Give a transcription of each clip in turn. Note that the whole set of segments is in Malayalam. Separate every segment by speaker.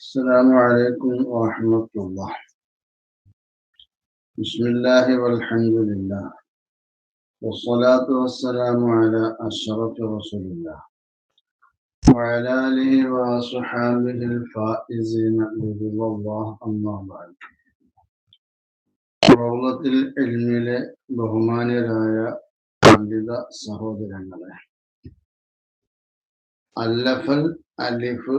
Speaker 1: السلام عليكم ورحمة الله بسم الله والحمد لله والصلاة والسلام على أشرف رسول الله وعلى آله وصحابه الفائزين برضا الله أما بعد റൗളത്തിൽ എൽമിലെ ബഹുമാന്യരായ പണ്ഡിത സഹോദരങ്ങളെ അല്ലഫൽ അലിഫ്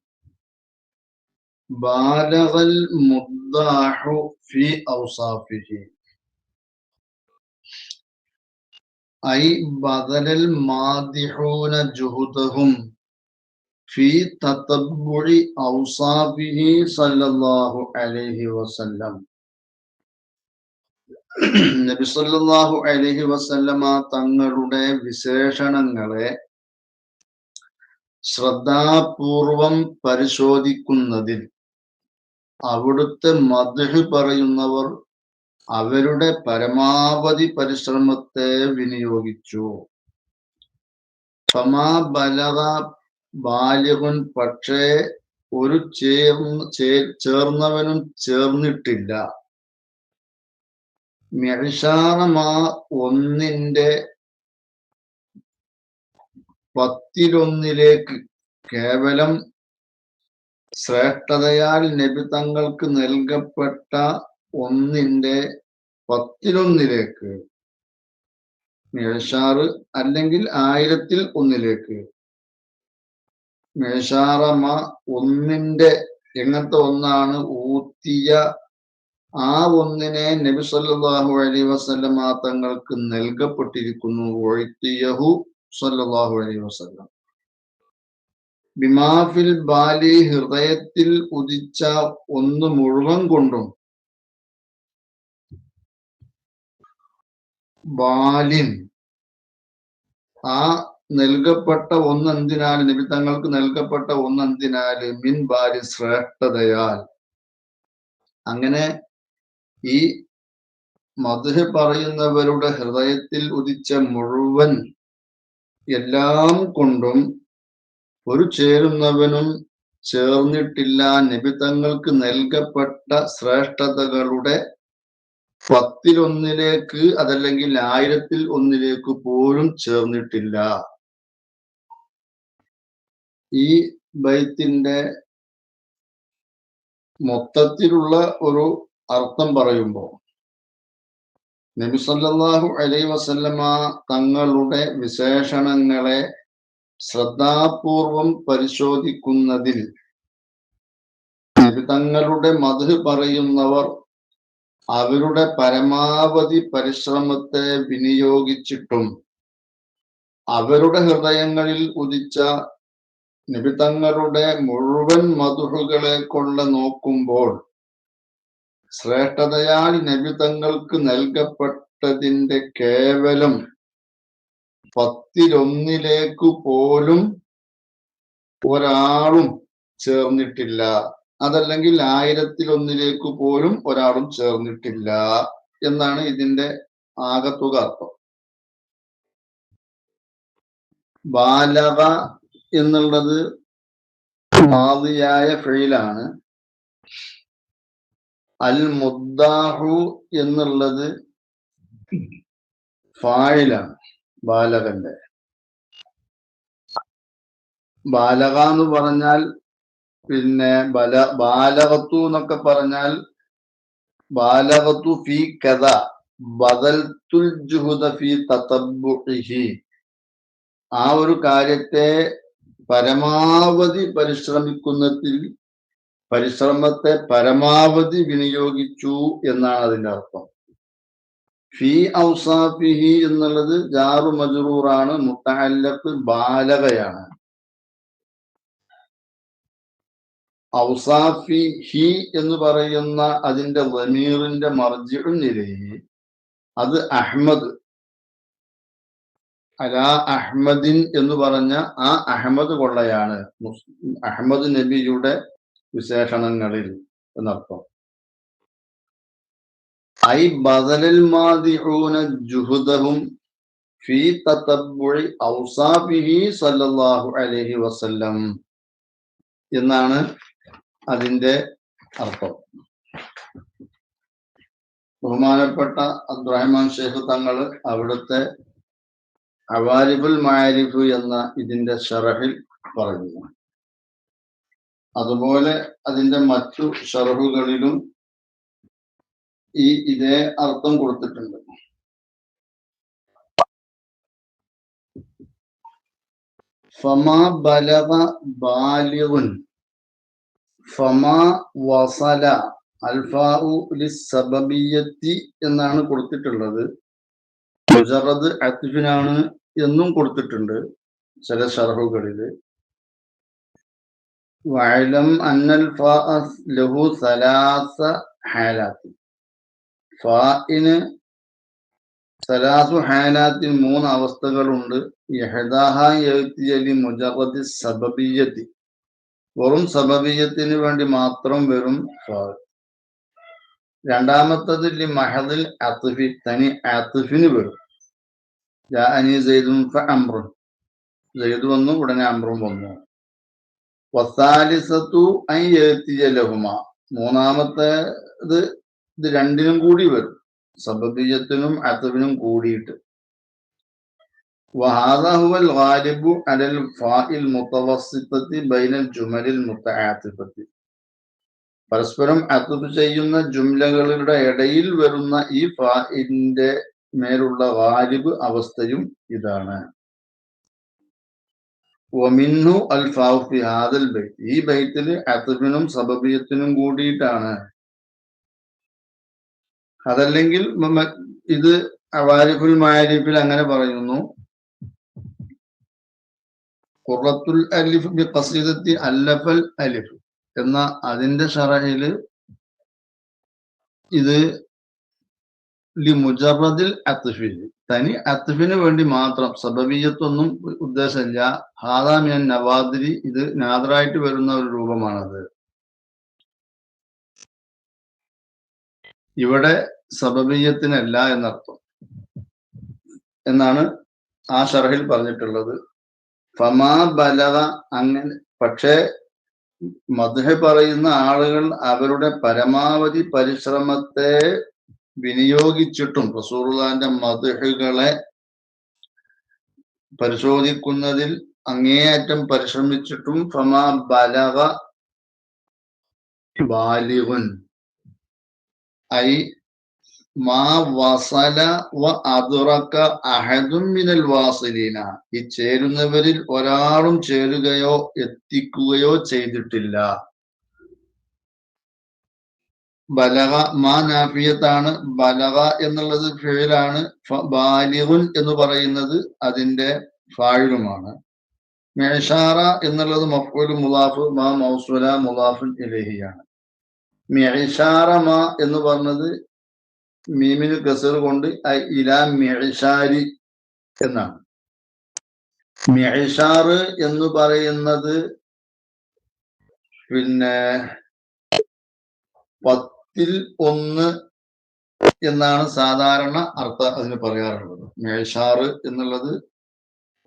Speaker 1: ബാലകൽ മുദ്ദാഹു ഫി ഔസാഫിഹി. ഐ ബദലൽ മാദിഹൂന ജുഹുദഹും ഫി തതബ്ബുഇ ഔസാഫിഹി സല്ലല്ലാഹു അലൈഹി വസല്ലം. നബി സല്ലല്ലാഹു അലൈഹി വസല്ലമ തങ്ങളുടെ വിശേഷണങ്ങളെ ശ്രദ്ധാപൂർവം പരിശോധിക്കുന്നതിൽ അവിടുത്തെ മധു പറയുന്നവർ അവരുടെ പരമാവധി പരിശ്രമത്തെ വിനിയോഗിച്ചു. ഫമാ ബാല്യകൻ പക്ഷേ ഒരു ചേർന്ന് ചേർന്നവനും ചേർന്നിട്ടില്ല. മെഹഷാറമാ ഒന്നിന്റെ പത്തിലൊന്നിലേക്ക് കേവലം ശ്രേഷ്ഠതയാൽ നബി തങ്ങൾക്ക് നൽകപ്പെട്ട ഒന്നിന്റെ പത്തിലൊന്നിലേക്ക്. മേഷാറ് അല്ലെങ്കിൽ ആയിരത്തിൽ ഒന്നിലേക്ക്. മേഷാറമ ഒന്നിന്റെ എങ്ങനത്തെ ഒന്നാണ്? ഊത്തിയ ആ ഒന്നിനെ നബി സല്ലല്ലാഹു അലൈഹി വസല്ലമ തങ്ങൾക്ക് നൽകപ്പെട്ടിരിക്കുന്നു. ഒഴുത്തിയഹു സല്ലാഹു അലൈ വസല്ലം. ബിമാഫിൽ ബാലി ഹൃദയത്തിൽ ഉദിച്ച ഒന്ന് മുഴുവൻ കൊണ്ടും. ബാലിൻ. ആ നൽകപ്പെട്ട ഒന്നെന്തിനാൽ നിമിത്തങ്ങൾക്ക് തങ്ങൾക്ക് നൽകപ്പെട്ട ഒന്നെന്തിനാൽ മിൻ ബാലി ശ്രേഷ്ഠതയാൽ. അങ്ങനെ ഈ മധുര പറയുന്നവരുടെ ഹൃദയത്തിൽ ഉദിച്ച മുഴുവൻ എല്ലാം കൊണ്ടും ഒരു ചേരുന്നവനും ചേർന്നിട്ടില്ല. നിബിതങ്ങൾക്ക് നൽകപ്പെട്ട ശ്രേഷ്ഠതകളുടെ പത്തിലൊന്നിലേക്ക് അതല്ലെങ്കിൽ ആയിരത്തിൽ ഒന്നിലേക്ക് പോലും ചേർന്നിട്ടില്ല. ഈ ബൈത്തിന്റെ മൊത്തത്തിലുള്ള ഒരു അർത്ഥം പറയുമ്പോൾ നബി സല്ലല്ലാഹു അലൈഹി വസല്ലമ തങ്ങളുടെ വിശേഷണങ്ങളെ ശ്രദ്ധാപൂർവം പരിശോധിക്കുന്നതിൽ തങ്ങളുടെ മധു പറയുന്നവർ അവരുടെ പരമാവധി പരിശ്രമത്തെ വിനിയോഗിച്ചിട്ടും അവരുടെ ഹൃദയങ്ങളിൽ ഉദിച്ച നിബിതങ്ങളുടെ മുഴുവൻ മധുഹുകളെ കൊണ്ട് നോക്കുമ്പോൾ ശ്രേഷ്ഠതയാൽ നിബിതങ്ങൾക്ക് നൽകപ്പെട്ടതിന്റെ കേവലം പത്തിലൊന്നിലേക്ക് പോലും ഒരാളും ചേർന്നിട്ടില്ല. അതല്ലെങ്കിൽ ആയിരത്തിലൊന്നിലേക്ക് പോലും ഒരാളും ചേർന്നിട്ടില്ല എന്നാണ് ഇതിന്റെ ആകത്തുക അർത്ഥം ബാലക എന്നുള്ളത് മാതിയായ ഫെയിലാണ് അൽ മുദ്ദാഹു എന്നുള്ളത് ഫായിലാണ്. ബാലകന്റെ. ബാലക എന്ന് പറഞ്ഞാൽ പിന്നെ ബല ബാലകത്തു എന്നൊക്കെ പറഞ്ഞാൽ ബാലകത്തു ഫി കഥ ബദൽത്തുൽ ജുഹുദ ഫി തത്തബുഹി ആ ഒരു കാര്യത്തെ പരമാവധി പരിശ്രമിക്കുന്നതിൽ പരിശ്രമത്തെ പരമാവധി വിനിയോഗിച്ചു എന്നാണ് അതിന്റെ അർത്ഥം. ഫി ഔസാഫിഹി എന്നുള്ളത് ജാറു മജറൂറാണ് മുത്തഹല്ലത്ത് ബാലകയാണ്. ഔസാഫി ഹി എന്ന് പറയുന്ന അതിന്റെ വമീറിന്റെ മർജിഉ നിലയിൽ അത് അഹ്മദ്. അലാ അഹ്മദിൻ എന്ന് പറഞ്ഞ ആ അഹമ്മദ് കൊള്ളയാണ് അഹമ്മദ് നബിയുടെ വിശേഷണങ്ങളിൽ എന്നർത്ഥം. ഐ ബദലിൽ മാദിഊന ജുഹുദഹും ഫീ തതബ്ബുഇ ഔസാഫിഹി സല്ലല്ലാഹു അലൈഹി വസല്ലം എന്നാണ് അതിന്റെ അർത്ഥം. ബഹുമാനപ്പെട്ട അബ്ദുറഹ്മാൻ ഷെയ്ഖ് തങ്ങൾ അവിടുത്തെ അവാരിബുൽ മാരിഫ് എന്ന ഇതിന്റെ ഷറഹിൽ പറയുന്നു. അതുപോലെ അതിന്റെ മറ്റു ഷറഹുകളിലും ഈ ഇതേ അർത്ഥം കൊടുത്തിട്ടുണ്ട്. ഫമാ ബലവ ബാലിഗുൻ. ഫമാ വസല അൽഫാഉ എന്നാണ് കൊടുത്തിട്ടുള്ളത്. മുജറദ് അത്ഫിനാണ് എന്നും കൊടുത്തിട്ടുണ്ട് ചില ഷർഹുകളിൽ വഅലം അന്നൽ ലഹു സലാസ ഹാലാത്തി. ഫാഇന് സലാസു ഹാലാത്തിൽ മൂന്ന് അവസ്ഥകളുണ്ട്. യഹദാഹ മുജറദ് സബബിയത്തി വെറും സബബിയത്തിന് വേണ്ടി മാത്രം വരും ഫാ. രണ്ടാമത്തത് മഹദിൽ അത്ഫി തനി അത്ഫിന് വരും ജാനി സെയ്ദും അമ്രും സെയ്ദ് വന്നു ഉടനെ അമ്രും വന്നു. വസാലിസത്തു അൻ ലഹുമ മൂന്നാമത്തെ ഇത് ഇത് രണ്ടിനും കൂടി വരും സബബിയത്തിനും അത്ഫിനും കൂടിയിട്ട് وهذا هو الغالب على الفاء المتوسطة بين الجمل المتعاطفة പരസ്പരം അത്തുബ് ചെയ്യുന്ന ജുംലകളുടെ ഇടയിൽ വരുന്ന ഈ ഫാഇന്റെ മേലുള്ള ഗാലിബ് അവസ്ഥയും ഇതാണ് ഒമിന്നു അൽ ഫി ഹാദൽ ബൈത്ത് ഈ ബൈത്തിൽ അത്തുബിനും സബബിയത്തിനും കൂടിയിട്ടാണ് അതല്ലെങ്കിൽ ഇത് അവാരിഫുൽ മാരിഫിൽ അങ്ങനെ പറയുന്നു. ഖുറത്തുൽ അലിഫ് ബി ഖസീദത്തി അല്ലഫൽ അലിഫ് എന്ന അതിന്റെ ശറഹിൽ ഇത് ലി മുജറദിൽ അത്ഫിൽ. തനി അത്ഫിന് വേണ്ടി മാത്രം സബബിയത്തൊന്നും ഉദ്ദേശമില്ല. ഹാദാമിയൻ നവാദിരി ഇത് നാദറായിട്ട് വരുന്ന ഒരു രൂപമാണത്. ഇവിടെ സബബീയത്തിനല്ല എന്നർത്ഥം. എന്നാണ് ആ ഷറഹിൽ പറഞ്ഞിട്ടുള്ളത്. ഫമാ ബലവ അങ്ങനെ പക്ഷേ മധുഹ പറയുന്ന ആളുകൾ അവരുടെ പരമാവധി പരിശ്രമത്തെ വിനിയോഗിച്ചിട്ടും റസൂർദാന്റെ മധുഹകളെ പരിശോധിക്കുന്നതിൽ അങ്ങേയറ്റം പരിശ്രമിച്ചിട്ടും ഫമാ ബലവ ബാലിഗുൻ. ഐ മാ വസല വ അതുറക്ക അഹദും മിനൽ വാസലീന. ഈ ചേരുന്നവരിൽ ഒരാളും ചേരുകയോ എത്തിക്കുകയോ ചെയ്തിട്ടില്ല. ബലക മാ നാഫിയത്താണ്. ബലക എന്നുള്ളത് ഫേലാണ്. ബാലിഹുൻ എന്ന് പറയുന്നത് അതിന്റെ ഫാഴിലുമാണ് മേഷാറ എന്നുള്ളത് മഫ്ഊൽ മുലാഫ് മാ മൗസുല മുലാഫുൻ ഇലഹിയാണ്. മിഷാറ എന്ന് പറഞ്ഞത് മീമിന് കസർ കൊണ്ട് ഇല മിഷാരി എന്നാണ്. മിഷാറ് എന്ന് പറയുന്നത് പിന്നെ പത്തിൽ ഒന്ന് എന്നാണ് സാധാരണ അർത്ഥം അതിന് പറയാറുള്ളത്. മേഷാറ് എന്നുള്ളത്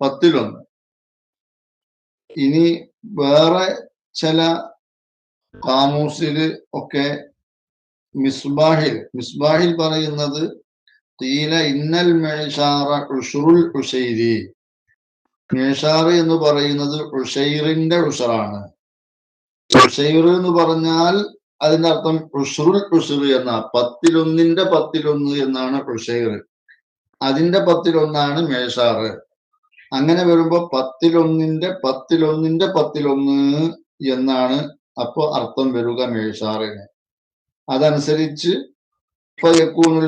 Speaker 1: പത്തിലൊന്ന്. ഇനി വേറെ ചില കാമൂസിൽ ഒക്കെ മിസ്ബാഹിൽ മിസ്ബാഹിൽ പറയുന്നത് തീല ഇന്നൽ മേഷാറ ഉഷുറുൽ ഉഷൈരി. മേഷാറ് എന്ന് പറയുന്നത് ഉഷൈറിന്റെ ഉഷറാണ്. ഉഷൈർ എന്ന് പറഞ്ഞാൽ അതിന്റെ അർത്ഥം ഉഷുറുൽ ഉഷുർ എന്ന പത്തിലൊന്നിന്റെ പത്തിലൊന്ന് എന്നാണ് ഉഷൈർ. അതിന്റെ പത്തിലൊന്നാണ് മേഷാറ്. അങ്ങനെ വരുമ്പോ പത്തിലൊന്നിന്റെ പത്തിലൊന്നിന്റെ പത്തിലൊന്ന് എന്നാണ് അപ്പൊ അർത്ഥം വരിക മേഷാറിന്. അതനുസരിച്ച്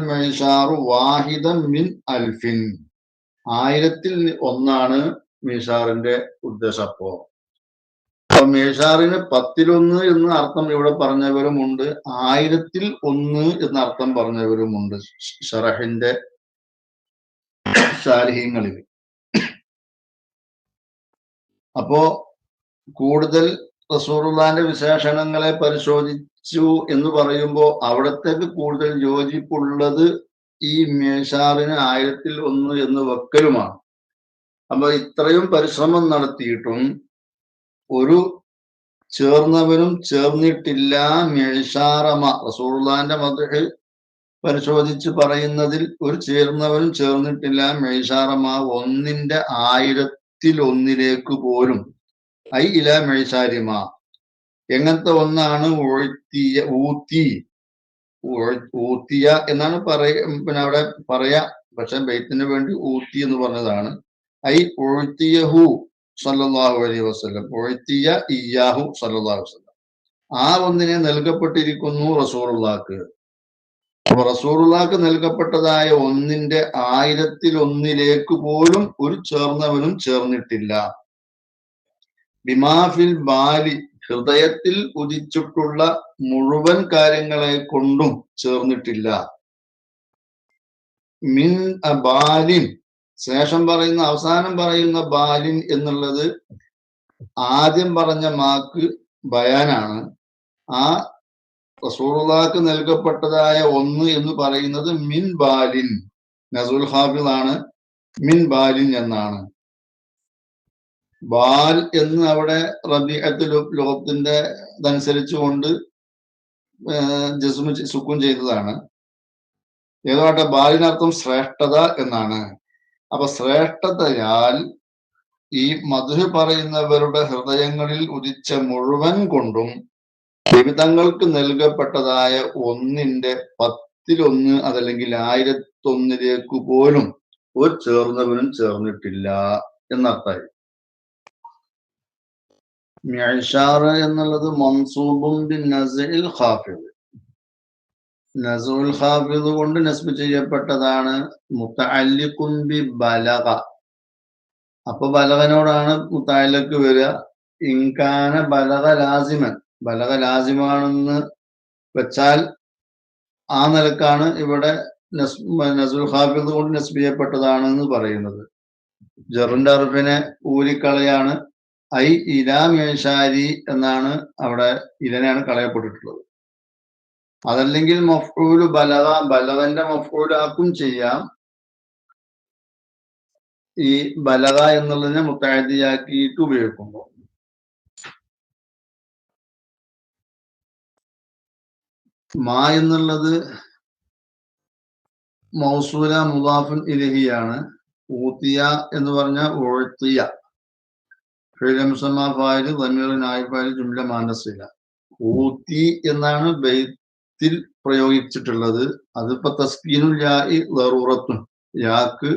Speaker 1: മേഷാറു വാഹിദം മിൻ അൽഫിൻ. ആയിരത്തിൽ ഒന്നാണ് മീഷാറിന്റെ ഉദ്ദേശം അപ്പോ അപ്പൊ മേഷാറിന് പത്തിലൊന്ന് എന്ന അർത്ഥം ഇവിടെ പറഞ്ഞവരുമുണ്ട്. ആയിരത്തിൽ ഒന്ന് എന്ന അർത്ഥം പറഞ്ഞവരുമുണ്ട് ഷറഹിന്റെ ശാലിഹ്യങ്ങളിൽ അപ്പോ കൂടുതൽ റസൂറുല്ലാന്റെ വിശേഷണങ്ങളെ പരിശോധിച്ചു എന്ന് പറയുമ്പോൾ അവിടത്തേക്ക് കൂടുതൽ യോജിപ്പുള്ളത് ഈ മേശാറിന് ആയിരത്തിൽ ഒന്ന് എന്ന് വെക്കലുമാണ്. അപ്പൊ ഇത്രയും പരിശ്രമം നടത്തിയിട്ടും ഒരു ചേർന്നവനും ചേർന്നിട്ടില്ല മേഷാറമ റസൂറുല്ലാന്റെ മത പരിശോധിച്ച് പറയുന്നതിൽ ഒരു ചേർന്നവനും ചേർന്നിട്ടില്ല മേഷാറമ ഒന്നിന്റെ ആയിരത്തിൽ ഒന്നിലേക്ക് പോലും ഐ ഇല മേഷാരിമ എങ്ങനത്തെ ഒന്നാണ് ഊഴ്ത്തിയ ഊത്തി ഊത്തിയ എന്നാണ് പറയ പിന്നെ അവിടെ പറയാ പക്ഷെ ബൈത്തിന് വേണ്ടി ഊത്തി എന്ന് പറഞ്ഞതാണ്. ഐ ഉഴ്ത്തിയഹു സല്ലാഹു അലൈഹി വസ്ലം ഉഴ്ത്തിയ ഇയാഹു സല്ലാഹു വസ്ലം ആ ഒന്നിനെ നൽകപ്പെട്ടിരിക്കുന്നു റസൂറുള്ളാക്ക് അപ്പൊ റസൂറുള്ളാക്ക് നൽകപ്പെട്ടതായ ഒന്നിന്റെ ആയിരത്തിൽ ഒന്നിലേക്ക് പോലും ഒരു ചേർന്നവനും ചേർന്നിട്ടില്ല. ബിമാഫിൽ ബാലി ഹൃദയത്തിൽ ഉദിച്ചിട്ടുള്ള മുഴുവൻ കാര്യങ്ങളെ കൊണ്ടും ചേർന്നിട്ടില്ല. മിൻ ബാലിൻ. ശേഷം പറയുന്ന അവസാനം പറയുന്ന ബാലിൻ എന്നുള്ളത് ആദ്യം പറഞ്ഞ മാക്ക് ബയാനാണ്. ആ റസൂറുള്ളാക്ക് നൽകപ്പെട്ടതായ ഒന്ന് എന്ന് പറയുന്നത് മിൻ ബാലിൻ. നസുൽ ആണ് മിൻ ബാലിൻ എന്നാണ്. ബാൽ എന്ന് അവിടെ റബിഅത്ത് ലോകത്തിന്റെ ഇതനുസരിച്ചുകൊണ്ട് ജസ്മു സുക്കും ചെയ്തതാണ്. ഏതാട്ടെ ബാലിനർത്ഥം ശ്രേഷ്ഠത എന്നാണ്. അപ്പൊ ശ്രേഷ്ഠതയാൽ ഈ മധു പറയുന്നവരുടെ ഹൃദയങ്ങളിൽ ഉദിച്ച മുഴുവൻ കൊണ്ടും ജീവിതങ്ങൾക്ക് നൽകപ്പെട്ടതായ ഒന്നിന്റെ പത്തിലൊന്ന് അതല്ലെങ്കിൽ ആയിരത്തൊന്നിലേക്ക് പോലും ഒരു ചേർന്നവനും ചേർന്നിട്ടില്ല എന്നർത്ഥമായി മിഅ്ശാർ എന്നുള്ളത് മൻസൂബും ഖാഫിദ്. നസുൽ ഖാഫിദ് കൊണ്ട് നസ്ബ് ചെയ്യപ്പെട്ടതാണ് മുത്തഅല്ലിഖുൻ ബി ബലഗ. അപ്പൊ ബലകനോടാണ് മുത്തഅല്ലിഖ് വരിക. ഇൻകാന ബലക ലാസിമൻ. ബലക ലാസിമാണെന്ന് വെച്ചാൽ ആ നിലക്കാണ് ഇവിടെ നസ് നസുൽ ഖാഫിദ് കൊണ്ട് നസ്ബ് ചെയ്യപ്പെട്ടതാണ് എന്ന് പറയുന്നത്. ജറിന്റെ അറുഫിനെ ഊരിക്കളയാണ് ഐ ഇലാ മേശാരി എന്നാണ് അവിടെ ഇലനെയാണ് കളയപ്പെട്ടിട്ടുള്ളത്. അതല്ലെങ്കിൽ മഫ്ഊൽ ബലക ബലവന്റെ മഫ്ഊലാക്കും ചെയ്യാം. ഈ ബലക എന്നുള്ളതിനെ മുത്തായതിയാക്കിയിട്ട് ഉപയോഗിക്കുമ്പോൾ. മാ എന്നുള്ളത് മൗസൂല മുദാഫുൻ ഇലഹിയാണ്. ഊത്തിയ എന്ന് പറഞ്ഞ ഒഴുത്തിയ ഫായിൽ തമീർ നായിഫായിൽ ജുംല മാനസീല ഊത്തി എന്നാണ് ബെയ്ത്തിൽ പ്രയോഗിച്ചിട്ടുള്ളത്. അതിപ്പോ തസ്കീനു ലായി ലറൂറത്തും. യാക്ക്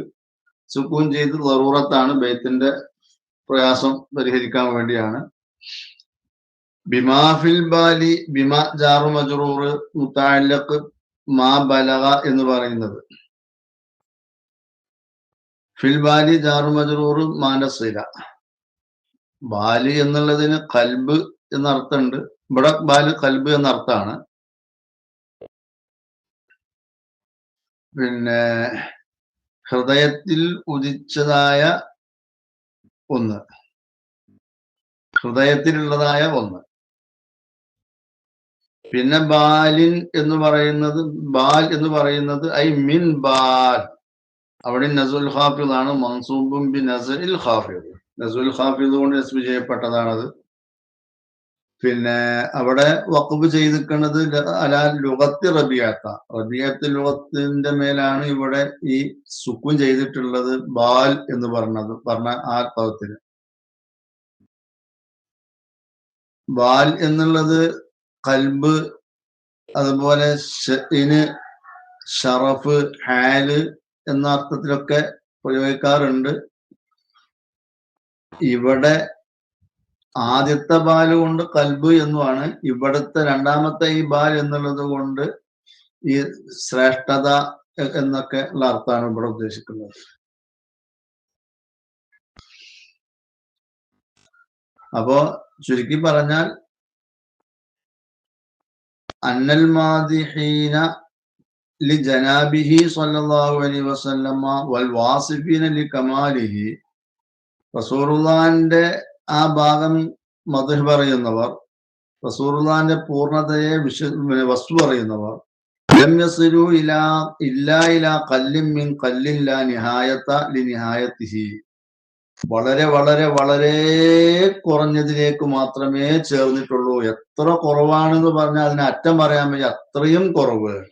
Speaker 1: സുക്കൂൻ ചെയ്ത് ലറൂറത്താണ് ബെയ്ത്തിന്റെ പ്രയാസം പരിഹരിക്കാൻ വേണ്ടിയാണ്. ബിമാഫിൽ ബാലി ബിമാ ജാറു മജറൂർ മുത്താലക്ക് മാ ബലക എന്ന് പറയുന്നത്. ഫിൽ ബാലി ജാറു മജറൂർ മാനസില ബാലി എന്നുള്ളതിന് കൽബ് എന്ന അർത്ഥമുണ്ട് ഇവിടെ ബാൽ കൽബ് എന്ന അർത്ഥമാണ് പിന്നെ ഹൃദയത്തിൽ ഉദിച്ചതായ ഒന്ന്. ഹൃദയത്തിലുള്ളതായ ഒന്ന്. പിന്നെ ബാലിൻ എന്ന് പറയുന്നത് ബാൽ എന്ന് പറയുന്നത് ഐ മിൻ ബാൽ. അവിടെ നസുൽ ഹാഫിദാണ് മൻസൂബും ബി നസുൽ ഹാഫിദ്. നസുൽ ഹാഫിദ് കൊണ്ട് നസ്ബ് ചെയ്യപ്പെട്ടതാണത് പിന്നെ അവിടെ വഖഫ് ചെയ്തിരിക്കുന്നത് അലാ ലുഗത്തി റബിയാത്ത. റബിയത്ത് ലുഗത്തിന്റെ മേലാണ് ഇവിടെ ഈ സുക്കുൻ ചെയ്തിട്ടുള്ളത് ബാൽ എന്ന് പറഞ്ഞത് പറഞ്ഞ ആ പദത്തിന് ബാൽ എന്നുള്ളത് കൽബ് അതുപോലെ ഷഇന് ഷറഫ് ഹാൽ എന്ന അർത്ഥത്തിലൊക്കെ പ്രയോഗിക്കാറുണ്ട്. ഇവിടെ ആദ്യത്തെ ബാൽ കൊണ്ട് കൽബ് എന്നുമാണ് ഇവിടുത്തെ രണ്ടാമത്തെ ഈ ബാൽ എന്നുള്ളത് കൊണ്ട് ഈ ശ്രേഷ്ഠത എന്നൊക്കെ ഉള്ള അർത്ഥമാണ് ഇവിടെ ഉദ്ദേശിക്കുന്നത്. അപ്പോ ചുരുക്കി പറഞ്ഞാൽ അന്നൽ മാദിഹീന ലി ജനാബിഹി സല്ലല്ലാഹു അലൈഹി വസല്ലമ വൽ വാസിഫീന ലി കമാലിഹി റസൂറുള്ളാന്റെ ആ ഭാഗം മധു പറയുന്നവർ റസൂറുള്ളാന്റെ പൂർണതയെ വിശ്വ വസ്തു പറയുന്നവർ വളരെ വളരെ വളരെ കുറഞ്ഞതിലേക്ക് മാത്രമേ ചേർന്നിട്ടുള്ളൂ. എത്ര കുറവാണെന്ന് പറഞ്ഞാൽ അതിനെ അറ്റം പറയാൻ വയ്യ അത്രയും കുറവ്.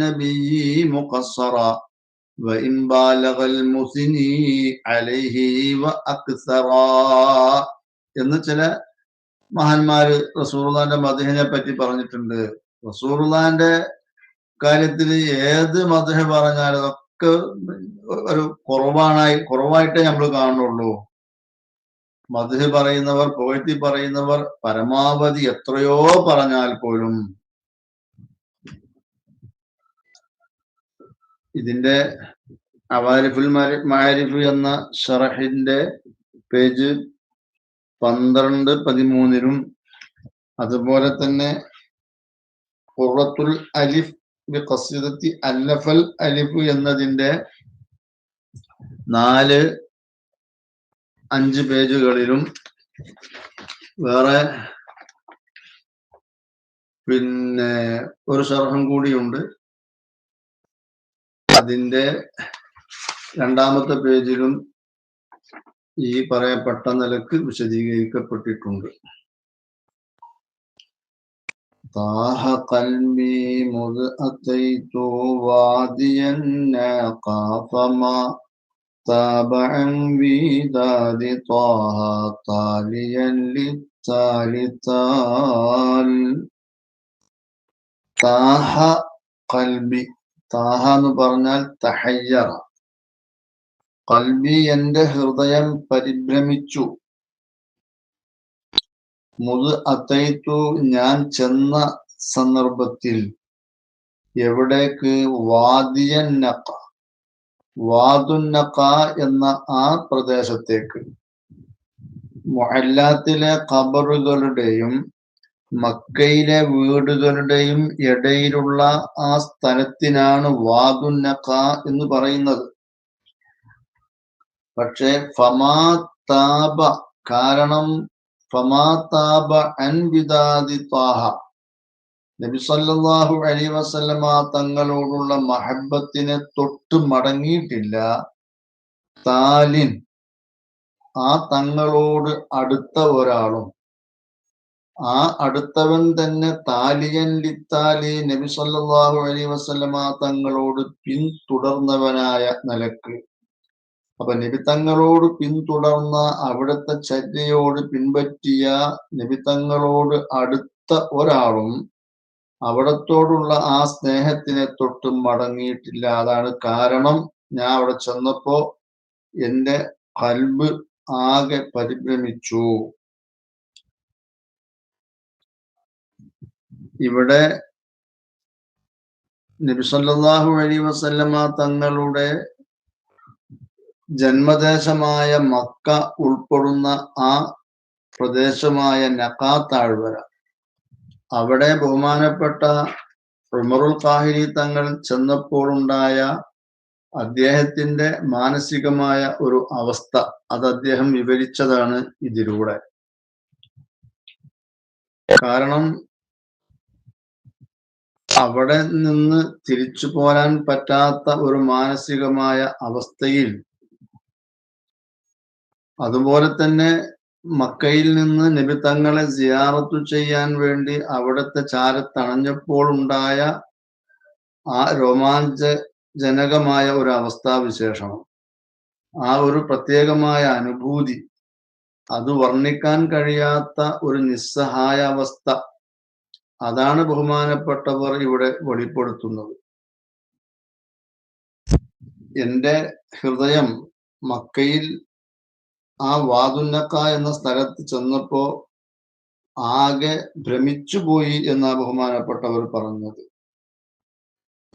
Speaker 1: നബിയ്യി മുഖസ്സറ. وإن بالغ المثني عليه وأكثر എന്ന് ചില മഹാന്മാര് റസൂർലാന്റെ മധുഹിനെ പറ്റി പറഞ്ഞിട്ടുണ്ട് റസൂർലാന്റെ കാര്യത്തിൽ ഏത് മധുഹ പറഞ്ഞാലും അതൊക്കെ ഒരു കുറവാണായി കുറവായിട്ടേ നമ്മൾ കാണുള്ളൂ മധുഹ പറയുന്നവർ പുകഴ്ത്തി പറയുന്നവർ പരമാവധി എത്രയോ പറഞ്ഞാൽ പോലും ഇതിന്റെ അവാരിഫുൽ മാരിഫ് എന്ന ഷറഹിന്റെ പേജ് പന്ത്രണ്ട് പതിമൂന്നിലും അതുപോലെ തന്നെ അലിഫ് ബി ഖസീദത്തി അല്ലഫൽ അലിഫ് എന്നതിന്റെ നാല് അഞ്ച് പേജുകളിലും വേറെ പിന്നെ ഒരു ഷർഹം കൂടിയുണ്ട്. അതിന്റെ രണ്ടാമത്തെ പേജിലും ഈ പറയപ്പെട്ട നിലക്ക് വിശദീകരിക്കപ്പെട്ടിട്ടുണ്ട് طاح قلبي مذ أتيت واديا الناقى فما تابعا بذات طه تاليا للتالي تال طاح قلبي താഹ എന്ന് പറഞ്ഞാൽ തഹയ്യറ. കൽബി എന്റെ ഹൃദയം പരിഭ്രമിച്ചു. മുത് അത്തൈത്തു ഞാൻ ചെന്ന സന്ദർഭത്തിൽ എവിടേക്ക് വാദിയന്നക്ക വാദുന്നക്ക എന്ന ആ പ്രദേശത്തേക്ക്. മൊഹല്ലാത്തിലെ ഖബറുകളുടെയും മക്കയിലെ വീടുകളുടെയും ഇടയിലുള്ള ആ സ്ഥലത്തിനാണ് വാദുന്നഖ എന്ന് പറയുന്നത്. പക്ഷെ ഫമാ താപ കാരണം ഫമാ താപ അൻവിദാദി താഹ നബി സല്ലല്ലാഹു അലൈഹി വസല്ലമ തങ്ങളോടുള്ള മഹബത്തിനെ തൊട്ട് മടങ്ങിയിട്ടില്ല. താലിൻ ആ തങ്ങളോട് അടുത്ത ഒരാളും ആ അടുത്തവൻ തന്നെ താലിയൻ ലിത്താലി നബി സല്ലാഹു അലൈ വസല്ലമ തങ്ങളോട് പിന്തുടർന്നവനായ നിലയ്ക്ക്. അപ്പൊ നബി തങ്ങളോട് പിന്തുടർന്ന അവിടുത്തെ ചര്യയോട് പിൻപറ്റിയ നബി തങ്ങളോട് അടുത്ത ഒരാളും അവിടത്തോടുള്ള ആ സ്നേഹത്തിനെ തൊട്ടും മടങ്ങിയിട്ടില്ല. അതാണ് കാരണം ഞാൻ അവിടെ ചെന്നപ്പോ എന്റെ കൽബ് ആകെ പരിഭ്രമിച്ചു. ഇവിടെ നബിസല്ലാഹു അലി വസല്ലമ തങ്ങളുടെ ജന്മദേശമായ മക്ക ഉൾപ്പെടുന്ന ആ പ്രദേശമായ നക്കാ താഴ്വര അവിടെ ബഹുമാനപ്പെട്ട ഉമറുൽ കാഹിരി തങ്ങൾ ചെന്നപ്പോഴുണ്ടായ അദ്ദേഹത്തിന്റെ മാനസികമായ ഒരു അവസ്ഥ അത് അദ്ദേഹം വിവരിച്ചതാണ് ഇതിലൂടെ. കാരണം അവിടെ നിന്ന് തിരിച്ചു പോരാൻ പറ്റാത്ത ഒരു മാനസികമായ അവസ്ഥയിൽ അതുപോലെ തന്നെ മക്കയിൽ നിന്ന് നബി തങ്ങളെ സിയാറത്തു ചെയ്യാൻ വേണ്ടി അവിടുത്തെ ചാരത്തണഞ്ഞപ്പോൾ ഉണ്ടായ ആ രോമാഞ്ചജനകമായ ഒരു അവസ്ഥാവിശേഷണം ആ ഒരു പ്രത്യേകമായ അനുഭൂതി അത് വർണിക്കാൻ കഴിയാത്ത ഒരു നിസ്സഹായ അവസ്ഥ അതാണ് ബഹുമാനപ്പെട്ടവർ ഇവിടെ വെളിപ്പെടുത്തുന്നത്. എന്റെ ഹൃദയം മക്കയിൽ ആ വാതുന്നക്ക എന്ന സ്ഥലത്ത് ചെന്നപ്പോ ആകെ ഭ്രമിച്ചുപോയി എന്ന ബഹുമാനപ്പെട്ടവർ പറഞ്ഞത്.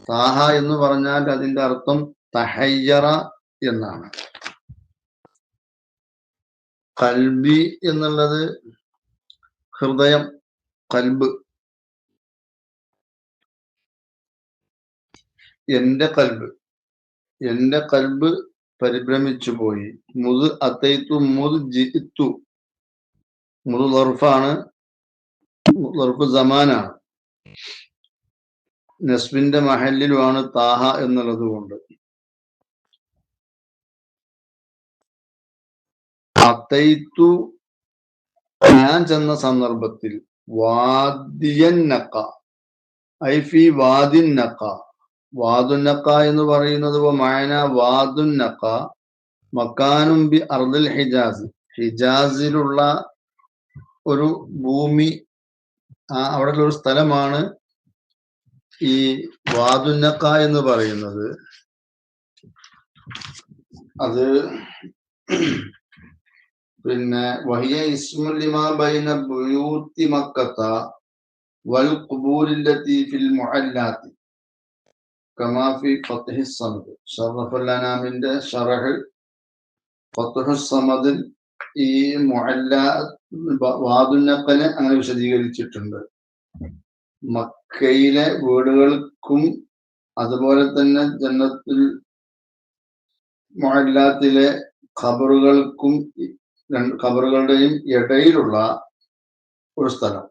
Speaker 1: താഹ എന്ന് പറഞ്ഞാൽ അതിന്റെ അർത്ഥം തഹയ്യറ എന്നാണ്. കൽബി എന്നുള്ളത് ഹൃദയം കൽബ്. എന്റെ കൽബ് എന്റെ കൽബ് പരിഭ്രമിച്ചു പോയി. മുത് അത്തൈത്തു മുത് ജിത്തു മുത് ലർഫാണ് ലർഫ് സമാനാണ്. നസ്ബിന്റെ മഹലിലുമാണ് താഹ എന്നുള്ളത് കൊണ്ട്. അത്തൈത്തു ഞാൻ ചെന്ന സന്ദർഭത്തിൽ വാദിയൻ നക്ക ഐഫി വാദിൻ നക്ക വാദുന്നക്ക എന്ന് പറയുന്നത് മായന വാദുന്നക്ക മക്കാനും ബി അർദുൽ ഹിജാസ്. ഹിജാസിലുള്ള ഒരു ഭൂമി അവിടെ ഒരു സ്ഥലമാണ് ഈ വാദുന്നക്ക എന്ന് പറയുന്നത്. അത് പിന്നെ വഹിയ ഇസ്മുലിമ ബൈന ബുയൂത്തി മക്കത്ത വൽ ഖുബൂരില്ലത്തി ഫിൽ മുഅല്ലാത്തി. കമാഫി ഫത്ഹി സമദ് ഷറഫുല്ലാമിന്റെ ഷറഹ് ഫത്തുഹു സമദിൽ ഈ മുഅല്ല വാദുന്നക്കനെ അങ്ങനെ വിശദീകരിച്ചിട്ടുണ്ട്. മക്കയിലെ വീടുകൾക്കും അതുപോലെ തന്നെ ജന്നത്തിൽ മുഅല്ലാത്തിലെ ഖബറുകൾക്കും ഖബറുകളുടെയും ഇടയിലുള്ള ഒരു സ്ഥലം.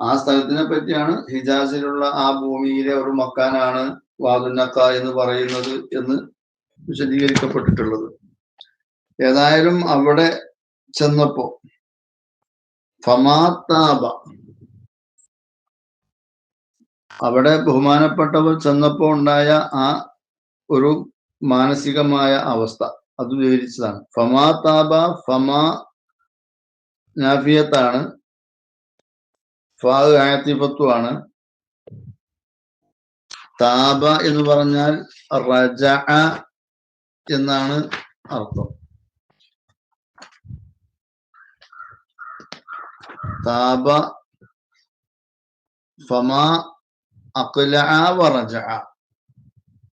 Speaker 1: ആ സ്ഥലത്തിനെ പറ്റിയാണ് ഹിജാസിലുള്ള ആ ഭൂമിയിലെ ഒരു മക്കാനാണ് വാതുന്നക്ക എന്ന് പറയുന്നത് എന്ന് വിശദീകരിക്കപ്പെട്ടിട്ടുള്ളത്. ഏതായാലും അവിടെ ചെന്നപ്പോ ഫമാതാബ അവിടെ ബഹുമാനപ്പെട്ടവർ ചെന്നപ്പോ ഉണ്ടായ ആ ഒരു മാനസികമായ അവസ്ഥ അത് വിവരിച്ചതാണ്. ഫമാതാബ ഫമാ നാഫിയത്താണ്. ഫാദ് ആയത്തിഫത്വമാണ് താബ എന്ന് പറഞ്ഞാൽ റജ എന്നാണ് അർത്ഥം. താബ ഫമാ അഖല വറജ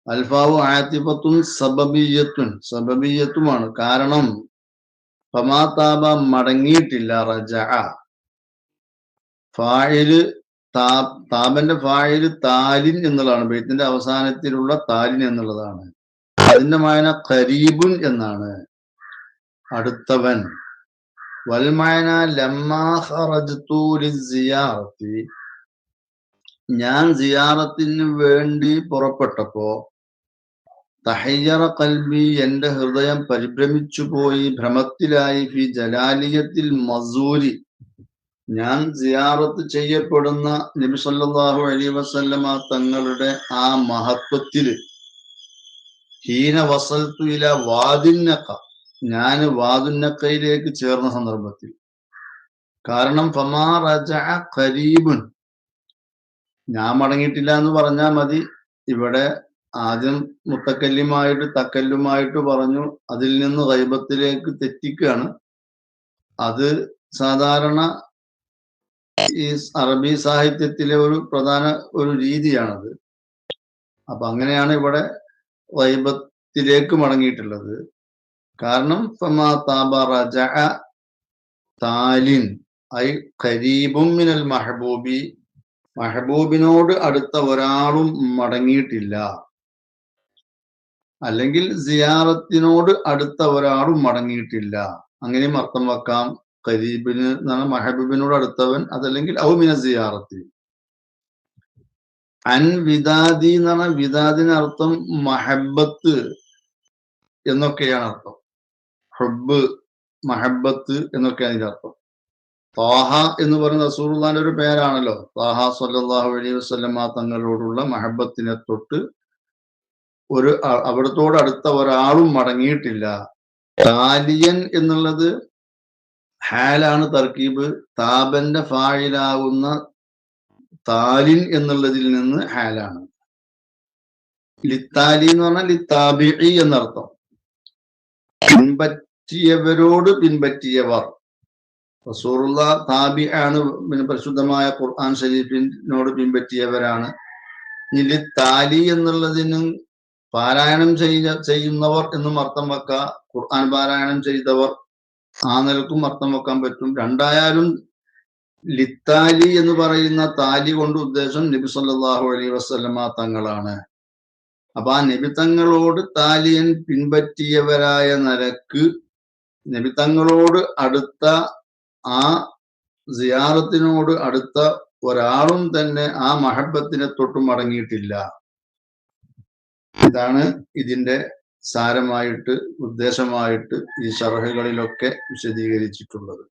Speaker 1: അൽഫാവു ആത്തിഫത്തും സബബിയത്തുൻ. സബബിയത്തുമാണ് കാരണം ഫമാ താബ മടങ്ങിയിട്ടില്ല റജ ഫായിൽ താ താപന്റെ ഫായിൽ താലിൻ എന്നുള്ളതാണ്. ബെയ്ത്തിന്റെ അവസാനത്തിലുള്ള താലിൻ എന്നുള്ളതാണ്. അതിന്റെ മായന ഖരീബുൻ എന്നാണ്. അടുത്തവൻ. വൽമായന ലമ്മാ ഖറജ്തു ലിസിയാറത്തി ഞാൻ സിയാറത്തിന് വേണ്ടി പുറപ്പെട്ടപ്പോ തഹയ്യറ കൽബി എന്റെ ഹൃദയം പരിഭ്രമിച്ചു പോയി ഭ്രമത്തിലായി. ഫി ജലാലിയത്തിൽ മസൂരി ഞാൻ സിയാറത്ത് ചെയ്യപ്പെടുന്ന നബി അലി വസല്ലമ തങ്ങളുടെ ആ മഹത്വത്തിൽ ഹീന വസൽത്തു ഇല വാദിന്നക്ക ഞാൻ വാദുന്നക്കയിലേക്ക് ചേർന്ന സന്ദർഭത്തിൽ. കാരണം ഫമാ റജ കരീബുൻ ഞാൻ മടങ്ങിയിട്ടില്ല എന്ന് പറഞ്ഞാൽ മതി. ഇവിടെ ആദ്യം മുത്തക്കല്ലുമായിട്ട് തക്കല്ലുമായിട്ട് പറഞ്ഞു അതിൽ നിന്ന് ഗൈബത്തിലേക്ക് തെറ്റിക്കുകയാണ് അത് സാധാരണ ഈ അറബി സാഹിത്യത്തിലെ ഒരു പ്രധാന ഒരു രീതിയാണത്. അപ്പൊ അങ്ങനെയാണ് ഇവിടെ വൈബത്തിലേക്ക് മടങ്ങിയിട്ടുള്ളത്. കാരണം താലിൻ ഐ ഖരീബും മിനൽ മഹബൂബി മഹബൂബിനോട് അടുത്ത ഒരാളും മടങ്ങിയിട്ടില്ല. അല്ലെങ്കിൽ സിയാറത്തിനോട് അടുത്ത ഒരാളും മടങ്ങിയിട്ടില്ല. അങ്ങനെയും അർത്ഥം വെക്കാം. ഖരീബിന് എന്നാണ് മഹബൂബിനോട് അടുത്തവൻ അതല്ലെങ്കിൽ ഔമിന സിയാറത്തി. അൻ വിദാദി എന്ന് പറഞ്ഞാൽ വിദാദിന് അർത്ഥം മഹബത്ത് എന്നൊക്കെയാണ് അർത്ഥം. ഹുബ് മഹബത്ത് എന്നൊക്കെയാണ് ഇതിന്റെ അർത്ഥം. താഹ എന്ന് പറയുന്ന റസൂറുള്ളാന്റെ ഒരു പേരാണല്ലോ. താഹ സല്ലാഹു അലൈഹി വസ്ലമ തങ്ങളോടുള്ള മഹബത്തിനെ തൊട്ട് ഒരു അവിടത്തോട് അടുത്ത ഒരാളും മടങ്ങിയിട്ടില്ല. താലിയൻ എന്നുള്ളത് ഹാലാണ് തർക്കീബ് താബന്റെ ഫായിലാവുന്ന താലിൻ എന്നുള്ളതിൽ നിന്ന് ഹാലാണ്. ലിത്താലി എന്ന് പറഞ്ഞാൽ ലിത്താബി എന്നർത്ഥം. പിൻപറ്റിയവരോട് പിൻപറ്റിയവർ. റസൂറുള്ള താബി ആണ് പിന്നെ പരിശുദ്ധമായ ഖുർആൻ ഷരീഫിനോട് പിൻപറ്റിയവരാണ്. ഇനി താലി എന്നുള്ളതിനും പാരായണം ചെയ്യ ചെയ്യുന്നവർ എന്നും അർത്ഥം വെക്ക. ഖുർആൻ പാരായണം ചെയ്തവർ ആ നിലക്കും അർത്ഥം വെക്കാൻ പറ്റും. രണ്ടായാലും ലിത്താലി എന്ന് പറയുന്ന താലി കൊണ്ട് ഉദ്ദേശം നബി സല്ലാഹു അലൈ വസല്ലമ തങ്ങളാണ്. അപ്പൊ ആ നബി തങ്ങളോട് താലിയൻ പിൻപറ്റിയവരായ നിലയ്ക്ക് നബി തങ്ങളോട് അടുത്ത ആ സിയാറത്തിനോട് അടുത്ത ഒരാളും തന്നെ ആ മഹബത്തിനെ തൊട്ടും അടങ്ങിയിട്ടില്ല ഇതാണ് ഇതിന്റെ സാരമായിട്ട് ഉദ്ദേശമായിട്ട് ഈ ഷർഹുകളിലൊക്കെ വിശദീകരിച്ചിട്ടുള്ളത്.